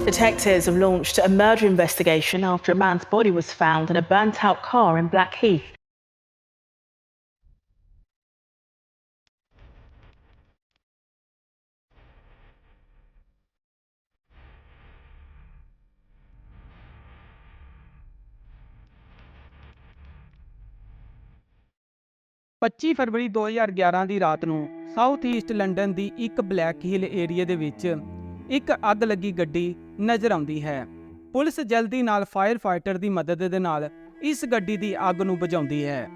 Detectives have launched a murder investigation after a man's body was found in a burnt out car in Blackheath. ਪੱਚੀ ਫਰਵਰੀ 2011 ਦੀ ਰਾਤ ਨੂੰ south East London ਦੀ ਇੱਕ black ਹਿਲ area ਦੇ ਵਿੱਚ ਇੱਕ ਅੱਗ ਲੱਗੀ ਗੱਡੀ ਨਜ਼ਰ ਆਉਂਦੀ ਹੈ। ਪੁਲਿਸ ਜਲਦੀ ਨਾਲ ਫਾਇਰ ਫਾਈਟਰ ਦੀ ਮਦਦ ਦੇ ਨਾਲ ਇਸ ਗੱਡੀ ਦੀ ਅੱਗ ਨੂੰ ਬੁਝਾਉਂਦੀ ਹੈ।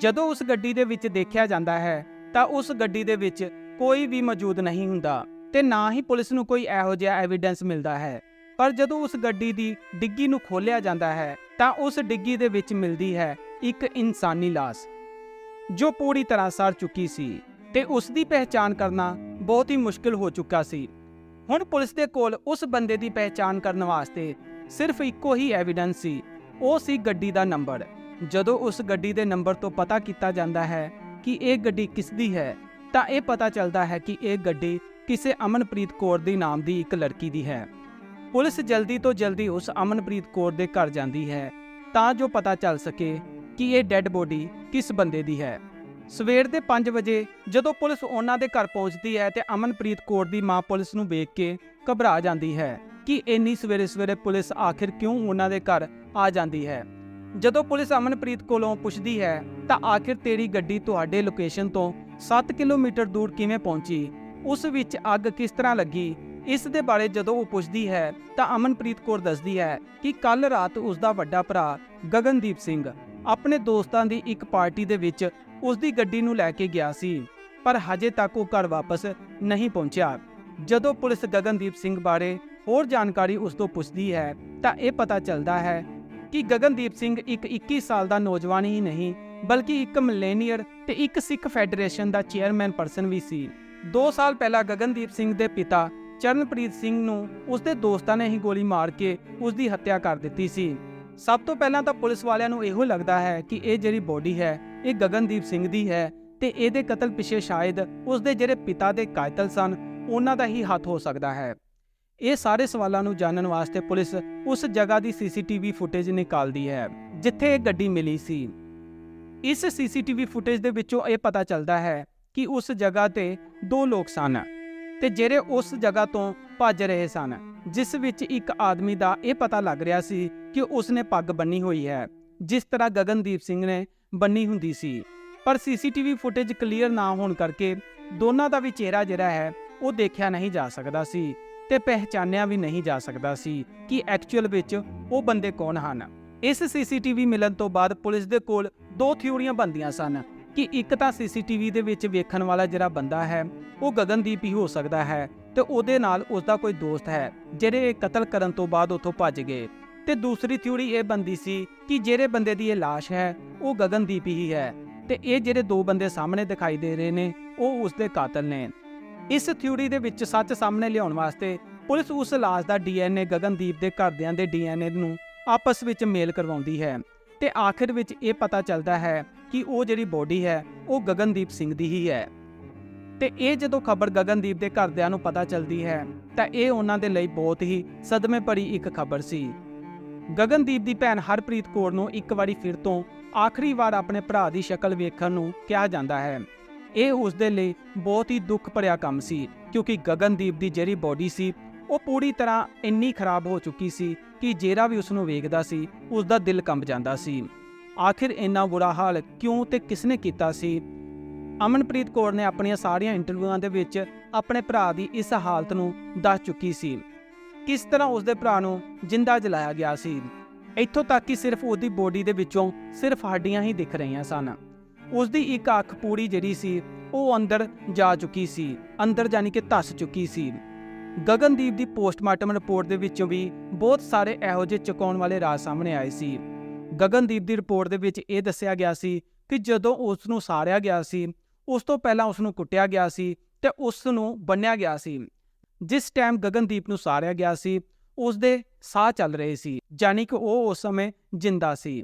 ਜਦੋਂ ਉਸ ਗੱਡੀ ਦੇ ਵਿੱਚ ਦੇਖਿਆ ਜਾਂਦਾ ਹੈ, ਤਾਂ ਉਸ ਗੱਡੀ ਦੇ ਵਿੱਚ ਕੋਈ ਵੀ ਮੌਜੂਦ ਨਹੀਂ ਹੁੰਦਾ ਤੇ ਨਾ ਹੀ ਪੁਲਿਸ ਨੂੰ ਕੋਈ ਇਹੋ ਜਿਹਾ ਐਵੀਡੈਂਸ ਮਿਲਦਾ ਹੈ। ਪਰ ਜਦੋਂ ਉਸ ਗੱਡੀ ਦੀ ਡਿੱਗੀ ਨੂੰ ਖੋਲ੍ਹਿਆ ਜਾਂਦਾ ਹੈ, ਤਾਂ ਉਸ ਡਿੱਗੀ ਦੇ ਵਿੱਚ ਮਿਲਦੀ ਹੈ ਇੱਕ ਇਨਸਾਨੀ ਲਾਸ਼, ਜੋ ਪੂਰੀ ਤਰ੍ਹਾਂ ਸੜ ਚੁੱਕੀ ਸੀ ਤੇ ਉਸ ਦੀ ਪਹਿਚਾਣ ਕਰਨਾ ਬਹੁਤ ਹੀ ਮੁਸ਼ਕਲ ਹੋ ਚੁੱਕਾ ਸੀ। ਹੁਣ ਪੁਲਿਸ ਦੇ ਕੋਲ ਉਸ ਬੰਦੇ ਦੀ ਪਹਿਚਾਣ ਕਰਨ ਵਾਸਤੇ ਸਿਰਫ ਇੱਕੋ ਹੀ ਐਵੀਡੈਂਸ ਸੀ। ਉਹ ਸੀ ਗੱਡੀ ਦਾ ਨੰਬਰ। ਜਦੋਂ ਉਸ ਗੱਡੀ ਦੇ ਨੰਬਰ ਤੋਂ ਪਤਾ ਕੀਤਾ ਜਾਂਦਾ ਹੈ ਕਿ ਇਹ ਗੱਡੀ ਕਿਸ ਦੀ ਹੈ, ਤਾਂ ਇਹ ਪਤਾ ਚੱਲਦਾ ਹੈ ਕਿ ਇਹ ਗੱਡੀ ਕਿਸੇ ਅਮਨਪ੍ਰੀਤ ਕੌਰ ਦੇ ਨਾਮ ਦੀ ਇੱਕ ਲੜਕੀ ਦੀ ਹੈ। ਪੁਲਿਸ ਜਲਦੀ ਤੋਂ ਜਲਦੀ ਉਸ ਅਮਨਪ੍ਰੀਤ ਕੌਰ ਦੇ ਘਰ ਜਾਂਦੀ ਹੈ, ਤਾਂ ਜੋ ਪਤਾ ਚੱਲ ਸਕੇ ਕਿ ਇਹ ਡੈੱਡ ਬੋਡੀ ਕਿਸ ਬੰਦੇ ਦੀ ਹੈ। ਸਵੇਰ ਦੇ 5 ਵਜੇ ਜਦੋਂ ਪੁਲਿਸ ਉਹਨਾਂ ਦੇ ਘਰ ਪਹੁੰਚਦੀ ਹੈ ਤੇ ਅਮਨਪ੍ਰੀਤ ਕੌਰ ਦੀ ਮਾਂ ਪੁਲਿਸ ਨੂੰ ਵੇਖ ਕੇ ਘਬਰਾ ਜਾਂਦੀ ਹੈ ਕਿ ਇੰਨੀ ਸਵੇਰੇ ਸਵੇਰੇ ਪੁਲਿਸ ਆਖਿਰ ਕਿਉਂ ਉਹਨਾਂ ਦੇ ਘਰ ਆ ਜਾਂਦੀ ਹੈ। ਜਦੋਂ ਪੁਲਿਸ ਅਮਨਪ੍ਰੀਤ ਕੋਲੋਂ ਪੁੱਛਦੀ ਹੈ, ਤਾਂ ਆਖਿਰ ਤੇਰੀ ਗੱਡੀ ਤੁਹਾਡੇ ਲੋਕੇਸ਼ਨ ਤੋਂ 7 ਕਿਲੋਮੀਟਰ ਦੂਰ ਕਿਵੇਂ ਪਹੁੰਚੀ? ਉਸ ਵਿੱਚ ਅੱਗ ਕਿਸ ਤਰ੍ਹਾਂ ਲੱਗੀ? ਇਸ ਦੇ ਬਾਰੇ ਜਦੋਂ ਉਹ ਪੁੱਛਦੀ ਹੈ, ਤਾਂ ਅਮਨਪ੍ਰੀਤ ਕੌਰ ਦੱਸਦੀ ਹੈ ਕਿ ਕੱਲ ਰਾਤ ਉਸ ਦਾ ਵੱਡਾ ਭਰਾ ਗਗਨਦੀਪ ਸਿੰਘ ਆਪਣੇ ਦੋਸਤਾਂ ਦੀ ਇੱਕ ਪਾਰਟੀ ਦੇ ਵਿੱਚ ਉਸ ਦੀ ਗੱਡੀ ਨੂੰ ਲੈ ਕੇ ਗਿਆ ਸੀ, ਪਰ ਹਜੇ ਤੱਕ ਉਹ ਘਰ ਵਾਪਸ ਨਹੀਂ ਪਹੁੰਚਿਆ। ਜਦੋਂ ਪੁਲਿਸ ਗਗਨਦੀਪ ਸਿੰਘ ਬਾਰੇ ਹੋਰ ਜਾਣਕਾਰੀ ਉਸ ਤੋਂ ਪੁੱਛਦੀ ਹੈ, ਤਾਂ ਇਹ ਪਤਾ ਚੱਲਦਾ ਹੈ ਕਿ ਗਗਨਦੀਪ ਸਿੰਘ ਇੱਕ 21 ਸਾਲ ਦਾ ਨੌਜਵਾਨ ਹੀ ਨਹੀਂ, ਬਲਕਿ ਇੱਕ ਮਿਲੇਨੀਅਰ ਤੇ ਇੱਕ ਸਿੱਖ ਫੈਡਰੇਸ਼ਨ ਦਾ ਚੇਅਰਮੈਨ ਪਰਸਨ ਵੀ ਸੀ। 2 ਸਾਲ ਪਹਿਲਾਂ ਗਗਨਦੀਪ ਸਿੰਘ ਦੇ ਪਿਤਾ ਚਰਨਪ੍ਰੀਤ ਸਿੰਘ ਨੂੰ ਉਸਦੇ ਦੋਸਤਾਂ ਨੇ ਹੀ ਗੋਲੀ ਮਾਰ ਕੇ ਉਸ ਦੀ ਹੱਤਿਆ ਕਰ ਦਿੱਤੀ ਸੀ। ਸਭ ਤੋਂ ਪਹਿਲਾਂ ਤਾਂ ਪੁਲਿਸ ਵਾਲਿਆਂ ਨੂੰ ਇਹੋ ਲੱਗਦਾ ਹੈ ਕਿ ਇਹ ਜਿਹੜੀ ਬੋਡੀ ਹੈ ਇਹ ਗਗਨਦੀਪ ਸਿੰਘ ਦੀ ਹੈ ਤੇ ਇਹਦੇ ਕਤਲ ਪਿੱਛੇ ਸ਼ਾਇਦ ਉਸ ਦੇ ਜਿਹੜੇ ਪਿਤਾ ਦੇ ਕਾਤਲ ਸਨ, ਉਹਨਾਂ ਦਾ ਹੀ ਹੱਥ ਹੋ ਸਕਦਾ ਹੈ। ਇਹ ਸਾਰੇ ਸਵਾਲਾਂ ਨੂੰ ਜਾਣਨ ਵਾਸਤੇ ਪੁਲਿਸ ਉਸ ਜਗ੍ਹਾ ਦੀ ਸੀਸੀਟੀਵੀ ਫੁਟੇਜ ਨਿਕਾਲਦੀ ਹੈ, ਜਿੱਥੇ ਇਹ ਗੱਡੀ ਮਿਲੀ ਸੀ। ਇਸ ਸੀਸੀਟੀਵੀ ਫੁਟੇਜ ਦੇ ਵਿੱਚੋਂ ਇਹ ਪਤਾ ਚੱਲਦਾ ਹੈ ਕਿ ਉਸ ਜਗ੍ਹਾ ਤੇ ਦੋ ਲੋਕ ਸਨ ਤੇ ਜਿਹੜੇ ਉਸ ਜਗ੍ਹਾ ਤੋਂ ਭੱਜ ਰਹੇ ਸਨ, ਜਿਸ ਵਿੱਚ ਇੱਕ ਆਦਮੀ ਦਾ ਇਹ ਪਤਾ ਲੱਗ ਰਿਹਾ ਸੀ ਕਿ ਉਸਨੇ ਪੱਗ ਬੰਨੀ ਹੋਈ ਹੈ, ਜਿਸ ਤਰ੍ਹਾਂ ਗਗਨਦੀਪ ਸਿੰਘ ਨੇ ਬੰਨੀ ਹੁੰਦੀ ਸੀ। ਪਰ ਸੀਸੀਟੀਵੀ ਫੁਟੇਜ ਕਲੀਅਰ ਨਾ ਹੋਣ ਕਰਕੇ ਦੋਨਾਂ ਦਾ ਵੀ ਚਿਹਰਾ ਜਿਹੜਾ ਹੈ, ਉਹ ਦੇਖਿਆ ਨਹੀਂ ਜਾ ਸਕਦਾ ਸੀ ਤੇ ਪਹਿਚਾਨਿਆ ਵੀ ਨਹੀਂ ਜਾ ਸਕਦਾ ਸੀ ਕਿ ਐਕਚੁਅਲ ਵਿੱਚ ਉਹ ਬੰਦੇ ਕੌਣ ਹਨ। ਇਸ ਸੀਸੀਟੀਵੀ ਮਿਲਣ ਤੋਂ ਬਾਅਦ ਪੁਲਿਸ ਦੇ ਕੋਲ ਦੋ ਥਿਊਰੀਆਂ ਬਣਦੀਆਂ ਸਨ ਕਿ ਇੱਕ ਤਾਂ ਸੀਸੀਟੀਵੀ ਦੇ ਵਿੱਚ ਵੇਖਣ ਵਾਲਾ ਜਿਹੜਾ ਬੰਦਾ ਹੈ, ਉਹ ਗਗਨਦੀਪ ਹੀ ਹੋ ਸਕਦਾ ਹੈ ਤੇ ਉਹਦੇ ਨਾਲ ਉਸ ਦਾ ਕੋਈ ਦੋਸਤ ਹੈ, ਜਿਹੜੇ ਇਹ ਕਤਲ ਕਰਨ ਤੋਂ ਬਾਅਦ ਉੱਥੋਂ ਭੱਜ ਗਏ। ਤੇ ਦੂਸਰੀ ਥਿਊਰੀ ਇਹ ਬੰਦੀ ਸੀ ਕਿ ਜਿਹੜੇ ਬੰਦੇ ਦੀ ਇਹ ਲਾਸ਼ ਹੈ, ਉਹ ਗਗਨਦੀਪ ਹੀ ਹੈ ਤੇ ਇਹ ਜਿਹੜੇ ਦੋ ਬੰਦੇ ਸਾਹਮਣੇ ਦਿਖਾਈ ਦੇ ਰਹੇ ਨੇ, ਉਹ ਉਸ ਦੇ ਕਾਤਲ ਨੇ। ਇਸ ਥਿਊਰੀ ਦੇ ਵਿੱਚ ਸੱਚ ਸਾਹਮਣੇ ਲਿਆਉਣ ਵਾਸਤੇ ਪੁਲਿਸ ਉਸ ਲਾਸ਼ ਦਾ ਡੀਐਨਏ ਗਗਨਦੀਪ ਦੇ ਘਰਦਿਆਂ ਦੇ ਡੀਐਨਏ ਨੂੰ ਆਪਸ ਵਿੱਚ ਮੇਲ ਕਰਵਾਉਂਦੀ ਹੈ ਤੇ ਆਖਿਰ ਵਿੱਚ ਇਹ ਪਤਾ ਚੱਲਦਾ ਹੈ ਕਿ ਉਹ ਜਿਹੜੀ ਬੋਡੀ ਹੈ, ਉਹ ਗਗਨਦੀਪ ਸਿੰਘ ਦੀ ਹੀ ਹੈ। ਤੇ ਇਹ ਜਦੋਂ ਖਬਰ ਗਗਨਦੀਪ ਦੇ ਘਰਦਿਆਂ ਨੂੰ ਪਤਾ ਚੱਲਦੀ ਹੈ, ਤਾਂ ਇਹ ਉਹਨਾਂ ਦੇ ਲਈ ਬਹੁਤ ਹੀ ਸਦਮੇ ਭਰੀ ਇੱਕ ਖਬਰ ਸੀ। ਗਗਨਦੀਪ ਦੀ ਭੈਣ ਹਰਪ੍ਰੀਤ ਕੌਰ ਨੂੰ ਇੱਕ ਵਾਰੀ ਫਿਰ ਤੋਂ ਆਖਰੀ ਵਾਰ ਆਪਣੇ ਭਰਾ ਦੀ ਸ਼ਕਲ ਵੇਖਣ ਨੂੰ ਕਿਹਾ ਜਾਂਦਾ ਹੈ। ਇਹ ਉਸ ਦੇ ਲਈ ਬਹੁਤ ਹੀ ਦੁੱਖ ਭਰਿਆ ਕੰਮ ਸੀ, ਕਿਉਂਕਿ ਗਗਨਦੀਪ ਦੀ ਜਿਹੜੀ ਬੋਡੀ ਸੀ, ਉਹ ਪੂਰੀ ਤਰ੍ਹਾਂ ਇੰਨੀ ਖਰਾਬ ਹੋ ਚੁੱਕੀ ਸੀ ਕਿ ਜਿਹੜਾ ਵੀ ਉਸ ਨੂੰ ਵੇਖਦਾ ਸੀ ਉਸ ਦਾ ਦਿਲ ਕੰਬ ਜਾਂਦਾ ਸੀ। ਆਖਿਰ ਇੰਨਾ ਬੁਰਾ ਹਾਲ ਕਿਉਂ ਤੇ ਕਿਸਨੇ ਕੀਤਾ ਸੀ? ਅਮਨਪ੍ਰੀਤ ਕੌਰ ਨੇ ਆਪਣੀਆਂ ਸਾਰੀਆਂ ਇੰਟਰਵਿਊਆਂ ਦੇ ਵਿੱਚ ਆਪਣੇ ਭਰਾ ਦੀ ਇਸ ਹਾਲਤ ਨੂੰ ਦੱਸ ਚੁੱਕੀ ਸੀ। ਕਿਸ ਤਰ੍ਹਾਂ ਉਸ ਦੇ ਭਰਾ ਨੂੰ ਜਿੰਦਾ ਜਲਾਇਆ ਗਿਆ ਸੀ? ਇੱਥੋਂ ਤੱਕ ਕਿ ਸਿਰਫ ਉਹਦੀ ਬੋਡੀ ਦੇ ਵਿੱਚੋਂ ਸਿਰਫ ਹੱਡੀਆਂ ਹੀ ਦਿਖ ਰਹੀਆਂ ਸਨ। ਉਸ ਦੀ ਇੱਕ ਅੱਖ ਪੂਰੀ ਜਿਹੜੀ ਸੀ, ਉਹ ਅੰਦਰ ਜਾ ਚੁੱਕੀ ਸੀ, ਅੰਦਰ ਜਾਨੀ ਕਿ ਧੱਸ ਚੁੱਕੀ ਸੀ। ਗਗਨਦੀਪ ਦੀ ਪੋਸਟਮਾਰਟਮ ਰਿਪੋਰਟ ਦੇ ਵਿੱਚੋਂ ਵੀ ਬਹੁਤ ਸਾਰੇ ਇਹੋ ਜਿਹੇ ਚੁਕਾਉਣ ਵਾਲੇ ਰਾਜ਼ ਸਾਹਮਣੇ ਆਏ ਸੀ। ਗਗਨਦੀਪ ਦੀ ਰਿਪੋਰਟ ਦੇ ਵਿੱਚ ਇਹ ਦੱਸਿਆ ਗਿਆ ਸੀ ਕਿ ਜਦੋਂ ਉਸ ਨੂੰ ਸਾਰਿਆ ਗਿਆ ਸੀ, ਉਸ ਤੋਂ ਪਹਿਲਾਂ ਉਸ ਨੂੰ ਕੁੱਟਿਆ ਗਿਆ ਸੀ ਤੇ ਉਸ ਨੂੰ ਬੰਨਿਆ ਗਿਆ ਸੀ। ਜਿਸ ਟਾਈਮ ਗਗਨਦੀਪ ਨੂੰ ਸਾਰਿਆ ਗਿਆ ਸੀ ਉਸ ਦੇ ਸਾਹ ਚੱਲ ਰਹੇ ਸੀ ਜਾਨੀ ਕਿ ਉਹ ਉਸ ਸਮੇਂ ਜਿੰਦਾ ਸੀ।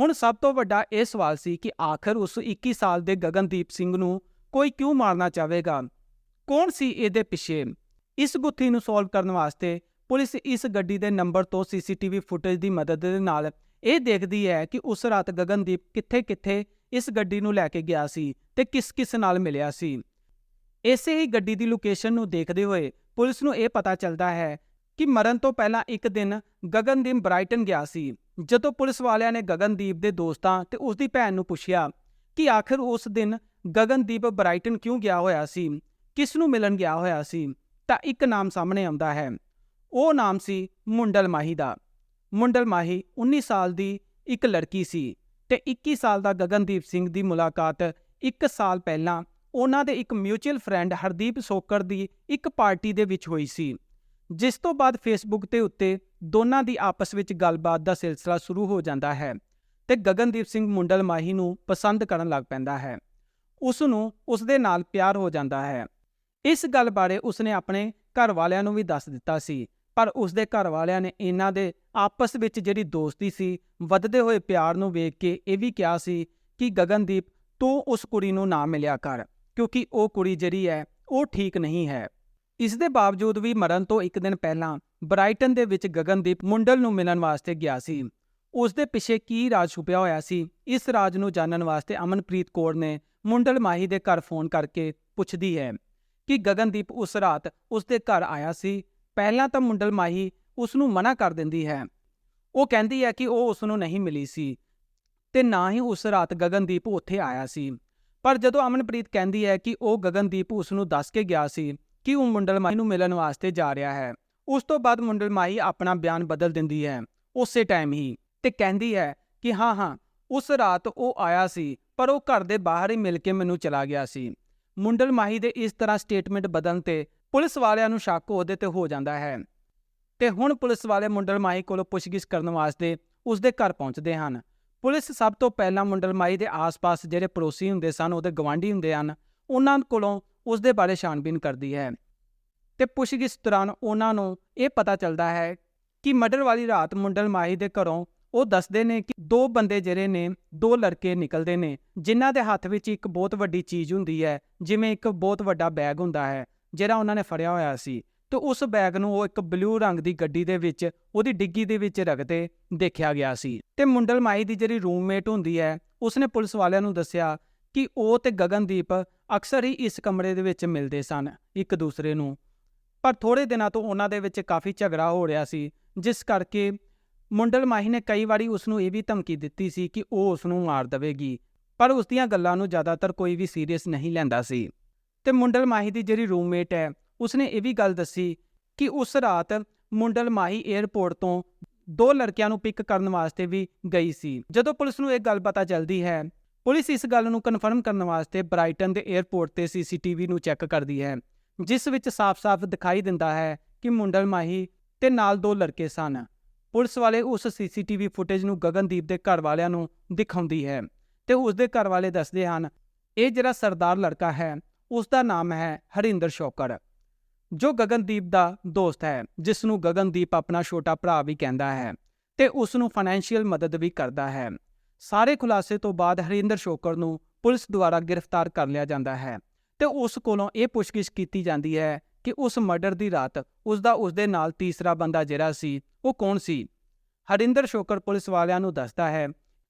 ਹੁਣ ਸਭ ਤੋਂ ਵੱਡਾ ਇਹ ਸਵਾਲ ਸੀ ਕਿ ਆਖਰ ਉਸ 21 ਸਾਲ ਦੇ ਗਗਨਦੀਪ ਸਿੰਘ ਨੂੰ ਕੋਈ ਕਿਉਂ ਮਾਰਨਾ ਚਾਹੇਗਾ ਕੌਣ ਸੀ ਇਹਦੇ ਪਿੱਛੇ? ਇਸ ਗੁੱਥੀ ਨੂੰ ਸੋਲਵ ਕਰਨ ਵਾਸਤੇ ਪੁਲਿਸ ਇਸ ਗੱਡੀ ਦੇ ਨੰਬਰ ਤੋਂ ਸੀਸੀਟੀਵੀ ਫੁਟੇਜ ਦੀ ਮਦਦ ਦੇ ਨਾਲ ਇਹ ਦੇਖਦੀ ਹੈ ਕਿ ਉਸ ਰਾਤ ਗਗਨਦੀਪ ਕਿੱਥੇ-ਕਿੱਥੇ ਇਸ ਗੱਡੀ ਨੂੰ ਲੈ ਕੇ ਗਿਆ ਸੀ ਤੇ ਕਿਸ-ਕਿਸ ਨਾਲ ਮਿਲਿਆ ਸੀ। ਇਸੇ ਹੀ ਗੱਡੀ ਦੀ ਲੋਕੇਸ਼ਨ ਨੂੰ ਦੇਖਦੇ ਹੋਏ ਪੁਲਿਸ ਨੂੰ ਇਹ ਪਤਾ ਚੱਲਦਾ ਹੈ ਕਿ ਮਰਨ ਤੋਂ ਪਹਿਲਾਂ ਇੱਕ ਦਿਨ ਗਗਨਦੀਪ ਬ੍ਰਾਈਟਨ ਗਿਆ ਸੀ, ਜਦੋਂ ਪੁਲਿਸ ਵਾਲਿਆਂ ਨੇ ਗਗਨਦੀਪ ਦੇ ਦੋਸਤਾਂ ਤੇ ਉਸ ਦੀ ਭੈਣ ਨੂੰ ਪੁੱਛਿਆ ਕਿ ਆਖਿਰ ਉਸ ਦਿਨ ਗਗਨਦੀਪ ਬ੍ਰਾਈਟਨ ਕਿਉਂ ਗਿਆ ਹੋਇਆ ਸੀ, ਕਿਸ ਨੂੰ ਮਿਲਣ ਗਿਆ ਹੋਇਆ ਸੀ, ਤਾਂ ਇੱਕ ਨਾਮ ਸਾਹਮਣੇ ਆਉਂਦਾ ਹੈ। ਉਹ ਨਾਮ ਸੀ ਮੁੰਡਲ ਮਾਹੀ ਦਾ। ਮੁੰਡਲ ਮਾਹੀ 19 ਸਾਲ ਦੀ ਇੱਕ ਲੜਕੀ ਸੀ ਤੇ 21 ਸਾਲ ਦਾ ਗਗਨਦੀਪ ਸਿੰਘ ਦੀ ਮੁਲਾਕਾਤ 1 ਸਾਲ ਪਹਿਲਾਂ ਉਹਨਾਂ ਦੇ ਇੱਕ ਮਿਊਚੁਅਲ ਫਰੈਂਡ ਹਰਦੀਪ ਸੋਕਰ ਦੀ ਇੱਕ ਪਾਰਟੀ ਦੇ ਵਿੱਚ ਹੋਈ ਸੀ, ਜਿਸ ਤੋਂ ਬਾਅਦ ਫੇਸਬੁੱਕ ਦੇ ਉੱਤੇ ਦੋਨਾਂ ਦੀ ਆਪਸ ਵਿੱਚ ਗੱਲਬਾਤ ਦਾ ਸਿਲਸਿਲਾ ਸ਼ੁਰੂ ਹੋ ਜਾਂਦਾ ਹੈ ਤੇ ਗਗਨਦੀਪ ਸਿੰਘ ਮੁੰਡਲ ਮਾਹੀ ਨੂੰ ਪਸੰਦ ਕਰਨ ਲੱਗ ਪੈਂਦਾ ਹੈ। ਉਸ ਨੂੰ ਉਸ ਦੇ ਨਾਲ ਪਿਆਰ ਹੋ ਜਾਂਦਾ ਹੈ। ਇਸ ਗੱਲ ਬਾਰੇ ਉਸਨੇ ਆਪਣੇ ਘਰ ਵਾਲਿਆਂ ਨੂੰ ਵੀ ਦੱਸ ਦਿੱਤਾ ਸੀ, ਪਰ ਉਸ ਦੇ ਘਰ ਵਾਲਿਆਂ ਨੇ ਇਹਨਾਂ ਦੇ ਆਪਸ ਵਿੱਚ ਜਿਹੜੀ ਦੋਸਤੀ ਸੀ, ਵੱਧਦੇ ਹੋਏ ਪਿਆਰ ਨੂੰ ਵੇਖ ਕੇ ਇਹ ਵੀ ਕਿਹਾ ਸੀ ਕਿ ਗਗਨਦੀਪ, ਤੂੰ ਉਸ ਕੁੜੀ ਨੂੰ ਨਾ ਮਿਲਿਆ ਕਰ। ਕਿਉਂਕਿ ਉਹ ਕੁੜੀ ਜਿਹੜੀ ਹੈ, ਉਹ ਠੀਕ ਨਹੀਂ ਹੈ। ਇਸ ਦੇ ਬਾਵਜੂਦ ਵੀ ਮਰਨ ਤੋਂ ਇੱਕ ਦਿਨ ਪਹਿਲਾਂ ਬ੍ਰਾਈਟਨ ਦੇ ਵਿੱਚ ਗਗਨਦੀਪ ਮੁੰਡਲ ਨੂੰ ਮਿਲਣ ਵਾਸਤੇ ਗਿਆ ਸੀ। ਉਸ ਦੇ ਪਿੱਛੇ ਕੀ ਰਾਜ ਛੁਪਿਆ ਹੋਇਆ ਸੀ, ਇਸ ਰਾਜ ਨੂੰ ਜਾਣਨ ਵਾਸਤੇ ਅਮਨਪ੍ਰੀਤ ਕੌਰ ਨੇ ਮੁੰਡਲ ਮਾਹੀ ਦੇ ਘਰ ਫੋਨ ਕਰਕੇ ਪੁੱਛਦੀ ਹੈ ਕਿ ਗਗਨਦੀਪ ਉਸ ਰਾਤ ਉਸ ਦੇ ਘਰ ਆਇਆ ਸੀ, ਪਹਿਲਾਂ ਤਾਂ ਮੁੰਡਲ ਮਾਹੀ ਉਸ ਨੂੰ ਮਨਾ ਕਰ ਦਿੰਦੀ ਹੈ। ਉਹ ਕਹਿੰਦੀ ਹੈ ਕਿ ਉਹ ਉਸ ਨੂੰ ਨਹੀਂ ਮਿਲੀ ਸੀ ਤੇ ਨਾ ਹੀ ਉਸ ਰਾਤ ਗਗਨਦੀਪ ਉੱਥੇ ਆਇਆ ਸੀ। ਪਰ ਜਦੋਂ ਅਮਨਪ੍ਰੀਤ ਕਹਿੰਦੀ ਹੈ ਕਿ ਉਹ ਗਗਨਦੀਪ ਉਸ ਨੂੰ ਦੱਸ ਕੇ ਗਿਆ ਸੀ ਕਿ ਉਹ ਮੁੰਡਲ ਮਾਹੀ ਨੂੰ ਮਿਲਣ ਵਾਸਤੇ ਜਾ ਰਿਹਾ ਹੈ, ਉਸ ਤੋਂ ਬਾਅਦ ਮੁੰਡਲ ਮਾਹੀ ਆਪਣਾ ਬਿਆਨ ਬਦਲ ਦਿੰਦੀ ਹੈ, ਉਸੇ ਟਾਈਮ ਹੀ ਤੇ ਕਹਿੰਦੀ ਹੈ ਕਿ ਹਾਂ ਹਾਂ, ਉਸ ਰਾਤ ਉਹ ਆਇਆ ਸੀ, ਪਰ ਉਹ ਘਰ ਦੇ ਬਾਹਰ ਹੀ ਮਿਲ ਕੇ ਮੈਨੂੰ ਚਲਾ ਗਿਆ ਸੀ। ਮੁੰਡਲ ਮਾਹੀ ਦੇ ਇਸ ਤਰ੍ਹਾਂ ਸਟੇਟਮੈਂਟ ਬਦਲਣ ਤੇ ਪੁਲਿਸ ਵਾਲਿਆਂ ਨੂੰ ਸ਼ੱਕ ਉਹਦੇ ਤੇ ਹੋ ਜਾਂਦਾ ਹੈ। ਤੇ ਹੁਣ ਪੁਲਿਸ ਵਾਲੇ ਮੁੰਡਲ ਮਾਹੀ ਕੋਲੋਂ ਪੁੱਛਗਿੱਛ ਕਰਨ ਵਾਸਤੇ ਉਸ ਦੇ ਘਰ ਪਹੁੰਚਦੇ ਹਨ। ਪੁਲਿਸ ਸਭ ਤੋਂ ਪਹਿਲਾਂ ਮੁੰਡਲ ਮਾਈ ਦੇ ਆਸ-ਪਾਸ ਜਿਹੜੇ ਪੜੋਸੀ ਹੁੰਦੇ ਸਨ, ਉਹਦੇ ਗਵਾਂਢੀ ਹੁੰਦੇ ਹਨ, ਉਹਨਾਂ ਕੋਲੋਂ ਉਸ ਦੇ ਬਾਰੇ ਛਾਣਬੀਨ ਕਰਦੀ ਹੈ। ਤੇ ਪੁੱਛਗਿੱਛ ਦੌਰਾਨ ਉਹਨਾਂ ਨੂੰ ਇਹ ਪਤਾ ਚੱਲਦਾ ਹੈ ਕਿ ਮਰਡਰ ਵਾਲੀ ਰਾਤ ਮੁੰਡਲ ਮਾਈ ਦੇ ਘਰੋਂ ਉਹ ਦੱਸਦੇ ਨੇ ਕਿ ਦੋ ਬੰਦੇ ਜਿਹੜੇ ਨੇ, ਦੋ ਲੜਕੇ ਨਿਕਲਦੇ ਨੇ, ਜਿਨ੍ਹਾਂ ਦੇ ਹੱਥ ਵਿੱਚ ਇੱਕ ਬਹੁਤ ਵੱਡੀ ਚੀਜ਼ ਹੁੰਦੀ ਹੈ, ਜਿਵੇਂ ਇੱਕ ਬਹੁਤ ਵੱਡਾ ਬੈਗ ਹੁੰਦਾ ਹੈ, ਜਿਹੜਾ ਉਹਨਾਂ ਨੇ ਫੜਿਆ ਹੋਇਆ ਸੀ। ਤੇ ਉਸ ਬੈਗ ਨੂੰ ਉਹ ਇੱਕ ਬਲੂ ਰੰਗ ਦੀ ਗੱਡੀ ਦੇ ਵਿੱਚ, ਉਹਦੀ ਡਿੱਗੀ ਦੇ ਵਿੱਚ ਰੱਖਦੇ ਦੇਖਿਆ ਗਿਆ ਸੀ। ਤੇ ਮੁੰਡਲ ਮਾਈ ਦੀ ਜਿਹੜੀ ਰੂਮਮੇਟ ਹੁੰਦੀ ਹੈ, ਉਸਨੇ ਪੁਲਿਸ ਵਾਲਿਆਂ ਨੂੰ ਦੱਸਿਆ ਕਿ ਉਹ ਤੇ ਗਗਨਦੀਪ ਅਕਸਰ ਹੀ ਇਸ ਕਮਰੇ ਦੇ ਵਿੱਚ ਮਿਲਦੇ ਸਨ, ਇੱਕ ਦੂਸਰੇ ਨੂੰ। ਪਰ ਥੋੜੇ ਦਿਨਾਂ ਤੋਂ ਉਹਨਾਂ ਦੇ ਵਿੱਚ ਕਾਫੀ ਝਗੜਾ ਹੋ ਰਿਹਾ ਸੀ, ਜਿਸ ਕਰਕੇ ਮੁੰਡਲ ਮਾਹੀ ਨੇ ਕਈ ਵਾਰੀ ਉਸ ਨੂੰ ਇਹ ਵੀ ਧਮਕੀ ਦਿੱਤੀ ਸੀ ਕਿ ਉਹ ਉਸ ਨੂੰ ਮਾਰ ਦੇਵੇਗੀ, ਪਰ ਉਸ ਦੀਆਂ ਗੱਲਾਂ ਨੂੰ ਜ਼ਿਆਦਾਤਰ ਕੋਈ ਵੀ ਸੀਰੀਅਸ ਨਹੀਂ ਲੈਂਦਾ ਸੀ। ਤੇ ਮੁੰਡਲ ਮਾਹੀ ਦੀ ਜਿਹੜੀ ਰੂਮਮੇਟ ਹੈ ਉਸਨੇ ਇਹ ਵੀ ਗੱਲ ਦੱਸੀ ਕਿ ਉਸ ਰਾਤ ਮੁੰਡਲ ਮਾਹੀ 에ਅਰਪੋਰਟ ਤੋਂ ਦੋ ਲੜਕਿਆਂ ਨੂੰ ਪਿਕ ਕਰਨ ਵਾਸਤੇ ਵੀ ਗਈ ਸੀ। ਜਦੋਂ ਪੁਲਿਸ ਨੂੰ ਇਹ ਗੱਲ ਪਤਾ ਚੱਲਦੀ ਹੈ, ਪੁਲਿਸ ਇਸ ਗੱਲ ਨੂੰ ਕਨਫਰਮ ਕਰਨ ਵਾਸਤੇ ਬ੍ਰਾਈਟਨ ਦੇ 에ਅਰਪੋਰਟ ਤੇ ਸੀਸੀਟੀਵੀ ਨੂੰ ਚੈੱਕ ਕਰਦੀ ਹੈ, ਜਿਸ ਵਿੱਚ ਸਾਫ਼-ਸਾਫ਼ ਦਿਖਾਈ ਦਿੰਦਾ ਹੈ ਕਿ ਮੁੰਡਲ ਮਾਹੀ ਤੇ ਨਾਲ ਦੋ ਲੜਕੇ ਸਨ। ਪੁਲਿਸ ਵਾਲੇ ਉਸ ਸੀਸੀਟੀਵੀ ਫੁਟੇਜ ਨੂੰ ਗਗਨਦੀਪ ਦੇ ਘਰ ਵਾਲਿਆਂ ਨੂੰ ਦਿਖਾਉਂਦੀ ਹੈ ਤੇ ਉਸ ਦੇ ਘਰ ਵਾਲੇ ਦੱਸਦੇ ਹਨ, ਇਹ ਜਿਹੜਾ ਸਰਦਾਰ ਲੜਕਾ ਹੈ ਉਸ ਦਾ ਨਾਮ ਹੈ ਹਰਿੰਦਰ ਸ਼ੌਕਰ। ਜੋ ਗਗਨਦੀਪ ਦਾ ਦੋਸਤ ਹੈ ਜਿਸ ਨੂੰ ਗਗਨਦੀਪ ਆਪਣਾ ਛੋਟਾ ਭਰਾ ਵੀ ਕਹਿੰਦਾ ਹੈ ਤੇ ਉਸ ਨੂੰ ਫਾਈਨੈਂਸ਼ੀਅਲ ਮਦਦ ਵੀ ਕਰਦਾ ਹੈ। ਸਾਰੇ ਖੁਲਾਸੇ ਤੋਂ ਬਾਅਦ ਹਰਿੰਦਰ ਸ਼ੌਕਰ ਨੂੰ ਪੁਲਿਸ ਦੁਆਰਾ ਗ੍ਰਿਫਤਾਰ ਕਰ ਲਿਆ ਜਾਂਦਾ ਹੈ ਤੇ ਉਸ ਕੋਲੋਂ ਇਹ ਪੁੱਛਗਿੱਛ ਕੀਤੀ ਜਾਂਦੀ ਹੈ ਕਿ ਉਸ ਮਰਡਰ ਦੀ ਰਾਤ ਉਸ ਦਾ ਉਸ ਦੇ ਨਾਲ ਤੀਸਰਾ ਬੰਦਾ ਜਿਹੜਾ ਸੀ, ਉਹ ਕੌਣ ਸੀ? ਹਰਿੰਦਰ ਸ਼ੋਕਰ ਪੁਲਿਸ ਵਾਲਿਆਂ ਨੂੰ ਦੱਸਦਾ ਹੈ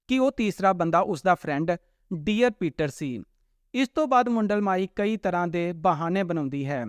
ਕਿ ਉਹ ਤੀਸਰਾ ਬੰਦਾ ਉਸ ਦਾ ਫਰੈਂਡ ਡੀਅਰ ਪੀਟਰ ਸੀ। ਇਸ ਤੋਂ ਬਾਅਦ ਮੁੰਡਲ ਮਾਈ ਕਈ ਤਰ੍ਹਾਂ ਦੇ ਬਹਾਨੇ ਬਣਾਉਂਦੀ ਹੈ।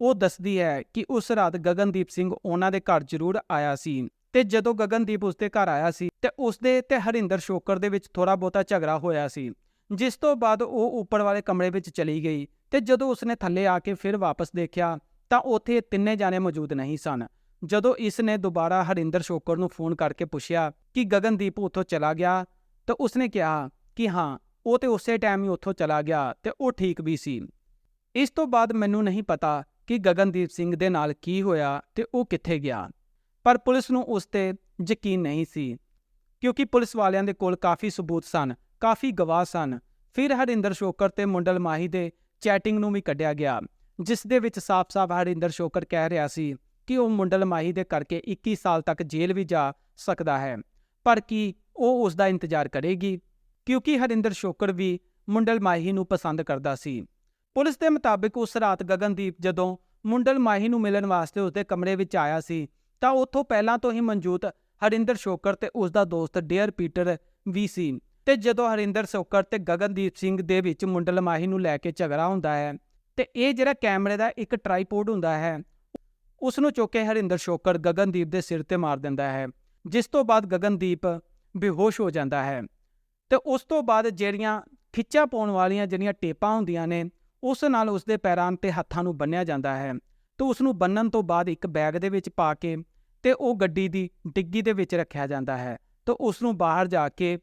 ਉਹ ਦੱਸਦੀ ਹੈ ਕਿ ਉਸ ਰਾਤ ਗਗਨਦੀਪ ਸਿੰਘ ਉਹਨਾਂ ਦੇ ਘਰ ਜ਼ਰੂਰ ਆਇਆ ਸੀ ਤੇ ਜਦੋਂ ਗਗਨਦੀਪ ਉਸਦੇ ਘਰ ਆਇਆ ਸੀ ਤੇ ਉਸਦੇ ਤੇ ਹਰਿੰਦਰ ਸ਼ੋਕਰ ਦੇ ਵਿੱਚ ਥੋੜਾ ਬਹੁਤਾ ਝਗੜਾ ਹੋਇਆ ਸੀ, ਜਿਸ ਤੋਂ ਬਾਅਦ ਉਹ ਉੱਪਰ ਵਾਲੇ ਕਮਰੇ ਵਿੱਚ ਚਲੀ ਗਈ ਤੇ ਜਦੋਂ ਉਸਨੇ ਥੱਲੇ ਆ ਕੇ ਫਿਰ ਵਾਪਸ ਦੇਖਿਆ ਤਾਂ ਉੱਥੇ ਤਿੰਨੇ ਜਾਣੇ ਮੌਜੂਦ ਨਹੀਂ ਸਨ। ਜਦੋਂ ਇਸ ਨੇ ਦੁਬਾਰਾ ਹਰਿੰਦਰ ਸ਼ੋਕਰ ਨੂੰ ਫੋਨ ਕਰਕੇ ਪੁੱਛਿਆ ਕਿ ਗਗਨਦੀਪ ਉੱਥੋਂ ਚਲਾ ਗਿਆ ਤਾਂ ਉਸਨੇ ਕਿਹਾ ਕਿ ਹਾਂ, ਉਹ ਤੇ ਉਸੇ ਟਾਈਮ ਹੀ ਉੱਥੋਂ ਚਲਾ ਗਿਆ ਤੇ ਉਹ ਠੀਕ ਵੀ ਸੀ। ਇਸ ਤੋਂ ਬਾਅਦ ਮੈਨੂੰ ਨਹੀਂ ਪਤਾ ਕਿ ਗਗਨਦੀਪ ਸਿੰਘ ਦੇ ਨਾਲ ਕੀ ਹੋਇਆ ਤੇ ਉਹ ਕਿੱਥੇ ਗਿਆ। ਪਰ ਪੁਲਿਸ ਨੂੰ ਉਸ ਤੇ ਯਕੀਨ ਨਹੀਂ ਸੀ, ਕਿਉਂਕਿ ਪੁਲਿਸ ਵਾਲਿਆਂ ਦੇ ਕੋਲ ਕਾਫੀ ਸਬੂਤ ਸਨ, ਕਾਫੀ ਗਵਾਹ ਸਨ। ਫਿਰ ਹਰਿੰਦਰ ਸ਼ੋਕਰ ਤੇ ਮੁੰਡਲ ਮਾਹੀ ਦੇ ਚੈਟਿੰਗ ਨੂੰ ਵੀ ਕੱਢਿਆ ਗਿਆ, ਜਿਸ ਦੇ ਵਿੱਚ ਸਾਫ਼-ਸਾਫ਼ ਹਰਿੰਦਰ ਸ਼ੋਕਰ ਕਹਿ ਰਿਹਾ ਸੀ ਕਿ ਉਹ ਮੁੰਡਲ ਮਾਹੀ ਦੇ ਕਰਕੇ 21 ਸਾਲ ਤੱਕ ਜੇਲ੍ਹ ਵੀ ਜਾ ਸਕਦਾ ਹੈ। ਪਰ ਕੀ ਉਹ ਉਸ ਦਾ ਇੰਤਜ਼ਾਰ ਕਰੇਗੀ? ਕਿਉਂਕਿ ਹਰਿੰਦਰ ਸ਼ੋਕਰ ਵੀ ਮੁੰਡਲ ਮਾਹੀ ਨੂੰ ਪਸੰਦ ਕਰਦਾ ਸੀ। ਪੁਲਿਸ ਦੇ ਮੁਤਾਬਿਕ ਉਸ ਰਾਤ ਗਗਨਦੀਪ ਜਦੋਂ ਮੁੰਡਲ ਮਾਹੀ ਨੂੰ ਮਿਲਣ ਵਾਸਤੇ ਉਸਦੇ ਕਮਰੇ ਵਿੱਚ ਆਇਆ ਸੀ, ਤਾਂ ਉੱਥੋਂ ਪਹਿਲਾਂ ਤੋਂ ਹੀ ਮਨਜੂਤ ਹਰਿੰਦਰ ਸ਼ੋਕਰ ਤੇ ਉਸ ਦਾ ਦੋਸਤ ਡੇਅਰ ਪੀਟਰ ਵੀ ਸੀ। ਤੇ ਜਦੋਂ ਹਰਿੰਦਰ ਸ਼ੋਕਰ ਤੇ ਗਗਨਦੀਪ ਸਿੰਘ ਦੇ ਵਿੱਚ ਮੁੰਡਲ ਮਾਹੀ ਨੂੰ ਲੈ ਕੇ ਝਗੜਾ ਹੁੰਦਾ ਹੈ, ਤੇ ਇਹ ਜਿਹੜਾ ਕੈਮਰੇ ਦਾ ਇੱਕ ਟ੍ਰਾਈਪੋਡ ਹੁੰਦਾ ਹੈ, ਉਸ ਨੂੰ ਚੁੱਕ ਕੇ ਹਰਿੰਦਰ ਸ਼ੋਕਰ ਗਗਨਦੀਪ ਦੇ ਸਿਰ ਤੇ ਮਾਰ ਦਿੰਦਾ ਹੈ, ਜਿਸ ਤੋਂ ਬਾਅਦ ਗਗਨਦੀਪ ਬੇਹੋਸ਼ ਹੋ ਜਾਂਦਾ ਹੈ। ਤੇ ਉਸ ਤੋਂ ਬਾਅਦ ਜਿਹੜੀਆਂ ਖਿੱਚਾ ਪਾਉਣ ਵਾਲੀਆਂ ਜਿਹੜੀਆਂ ਟੇਪਾਂ ਹੁੰਦੀਆਂ ਨੇ ਉਸ ਨਾਲ ਉਸ ਦੇ ਪੈਰਾਂ ਤੇ ਹੱਥਾਂ ਨੂੰ ਬੰਨਿਆ ਜਾਂਦਾ ਹੈ ਤੇ ਉਸ ਨੂੰ ਬੰਨਣ ਤੋਂ ਬਾਅਦ ਇੱਕ ਬੈਗ ਦੇ ਵਿੱਚ ਪਾ ਕੇ ਤੇ ਉਹ ਗੱਡੀ ਦੀ ਡਿੱਗੀ ਦੇ ਵਿੱਚ ਰੱਖਿਆ ਜਾਂਦਾ ਹੈ ਤੇ ਉਸ ਨੂੰ ਬਾਹਰ ਜਾ ਕੇ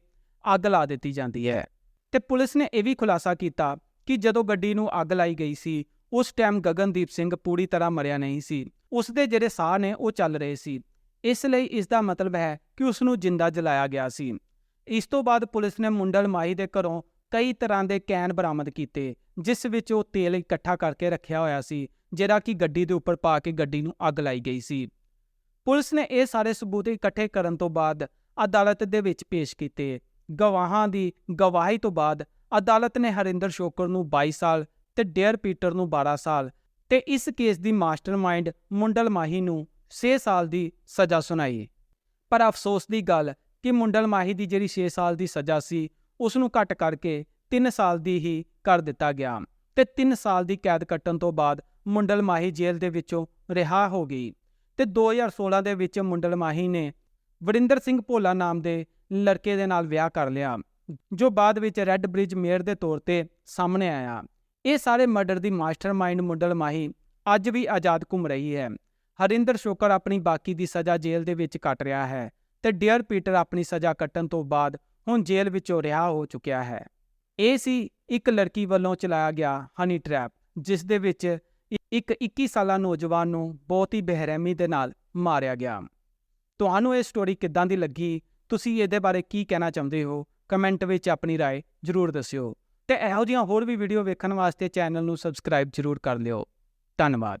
ਅੱਗ ਲਾ ਦਿੱਤੀ ਜਾਂਦੀ ਹੈ। ਤੇ ਪੁਲਿਸ ਨੇ ਇਹ ਵੀ ਖੁਲਾਸਾ ਕੀਤਾ ਕਿ ਜਦੋਂ ਗੱਡੀ ਨੂੰ ਅੱਗ ਲਾਈ ਗਈ ਸੀ, ਉਸ ਟਾਈਮ ਗਗਨਦੀਪ ਸਿੰਘ ਪੂਰੀ ਤਰ੍ਹਾਂ ਮਰਿਆ ਨਹੀਂ ਸੀ। ਉਸ ਦੇ ਜਿਹੜੇ ਸਾਹ ਨੇ, ਉਹ ਚੱਲ ਰਹੇ ਸੀ। ਇਸ ਲਈ ਇਸ ਦਾ ਮਤਲਬ ਹੈ ਕਿ ਉਸ ਨੂੰ ਜਿੰਦਾ ਜਲਾਇਆ ਗਿਆ ਸੀ। ਇਸ ਤੋਂ ਬਾਅਦ ਪੁਲਿਸ ਨੇ ਮੁੰਡਲ ਮਾਈ ਦੇ ਘਰੋਂ ਕਈ ਤਰ੍ਹਾਂ ਦੇ ਕੈਨ ਬਰਾਮਦ ਕੀਤੇ ਜਿਸ ਵਿੱਚ ਉਹ ਤੇਲ ਇਕੱਠਾ ਕਰਕੇ ਰੱਖਿਆ ਹੋਇਆ ਸੀ, ਜਿਹੜਾ ਕਿ ਗੱਡੀ ਦੇ ਉੱਪਰ ਪਾ ਕੇ ਗੱਡੀ ਨੂੰ ਅੱਗ ਲਾਈ ਗਈ ਸੀ। ਪੁਲਿਸ ਨੇ ਇਹ ਸਾਰੇ ਸਬੂਤ ਇਕੱਠੇ ਕਰਨ ਤੋਂ ਬਾਅਦ ਅਦਾਲਤ ਦੇ ਵਿੱਚ ਪੇਸ਼ ਕੀਤੇ। ਗਵਾਹਾਂ ਦੀ ਗਵਾਹੀ ਤੋਂ ਬਾਅਦ ਅਦਾਲਤ ਨੇ ਹਰਿੰਦਰ ਸ਼ੋਕਰ ਨੂੰ 22 ਸਾਲ ਤੇ ਡੇਅਰ ਪੀਟਰ ਨੂੰ 12 ਸਾਲ ਤੇ ਇਸ ਕੇਸ ਦੀ ਮਾਸਟਰਮਾਈਂਡ ਮੁੰਡਲ ਮਾਹੀ ਨੂੰ 6 ਸਾਲ ਦੀ ਸਜ਼ਾ ਸੁਣਾਈ। ਪਰ ਅਫਸੋਸ ਦੀ ਗੱਲ ਕਿ ਮੁੰਡਲ ਮਾਹੀ ਦੀ ਜਿਹੜੀ 6 ਸਾਲ ਦੀ ਸਜ਼ਾ ਸੀ ਉਸ ਨੂੰ ਘੱਟ ਕਰਕੇ 3 ਸਾਲ ਦੀ ਹੀ ਕਰ ਦਿੱਤਾ ਗਿਆ ਤੇ 3 ਸਾਲ ਦੀ ਕੈਦ ਕੱਟਣ ਤੋਂ ਬਾਅਦ ਮੁੰਡਲ ਮਾਹੀ ਜੇਲ੍ਹ ਦੇ ਵਿੱਚੋਂ ਰਿਹਾ ਹੋ ਗਈ ਤੇ 2016 ਦੇ ਵਿੱਚ ਮੁੰਡਲ ਮਾਹੀ ਨੇ ਵਰਿੰਦਰ ਸਿੰਘ ਭੋਲਾ ਨਾਮ ਦੇ ਲੜਕੇ ਦੇ ਨਾਲ ਵਿਆਹ ਕਰ ਲਿਆ, ਜੋ ਬਾਅਦ ਵਿੱਚ ਰੈੱਡ ਬ੍ਰਿਜ ਮੇਅਰ ਦੇ ਤੌਰ ਤੇ ਸਾਹਮਣੇ ਆਇਆ। ਇਹ ਸਾਰੇ ਮਰਡਰ ਦੀ ਮਾਸਟਰਮਾਈਂਡ ਮੁੰਡਲ ਮਾਹੀ ਅੱਜ ਵੀ ਆਜ਼ਾਦ ਘੁੰਮ ਰਹੀ ਹੈ। ਹਰਿੰਦਰ ਸ਼ੋਕਰ ਆਪਣੀ ਬਾਕੀ ਦੀ ਸਜ਼ਾ ਜੇਲ੍ਹ ਦੇ ਵਿੱਚ ਕੱਟ ਰਿਹਾ ਹੈ ਤੇ ਡੇਅਰ ਪੀਟਰ ਆਪਣੀ ਸਜ਼ਾ ਕੱਟਣ ਤੋਂ ਬਾਅਦ ਹੁਣ ਜੇਲ੍ਹ ਵਿੱਚੋਂ ਰਿਹਾ ਹੋ ਚੁੱਕਿਆ ਹੈ। ਇਹ ਸੀ ਇੱਕ ਲੜਕੀ ਵੱਲੋਂ ਚਲਾਇਆ ਗਿਆ ਹਨੀ ਟ੍ਰੈਪ ਜਿਸ ਦੇ ਵਿੱਚ ਇ- ਇੱਕ 21 ਸਾਲਾ ਨੌਜਵਾਨ ਨੂੰ ਬਹੁਤ ਹੀ ਬੇਰਹਿਮੀ ਦੇ ਨਾਲ ਮਾਰਿਆ ਗਿਆ ਤੁਹਾਨੂੰ ਇਹ ਸਟੋਰੀ ਕਿੱਦਾਂ ਦੀ ਲੱਗੀ ਤੁਸੀਂ ਇਹਦੇ ਬਾਰੇ ਕੀ ਕਹਿਣਾ ਚਾਹੁੰਦੇ ਹੋ ਕਮੈਂਟ ਵਿੱਚ ਆਪਣੀ رائے ਜ਼ਰੂਰ ਦੱਸਿਓ ਤੇ ਇਹੋ ਜਿਹੀਆਂ ਹੋਰ ਵੀ ਵੀਡੀਓ ਵੇਖਣ ਵਾਸਤੇ ਚੈਨਲ ਨੂੰ ਸਬਸਕ੍ਰਾਈਬ ਜ਼ਰੂਰ ਕਰ ਲਿਓ ਧੰਨਵਾਦ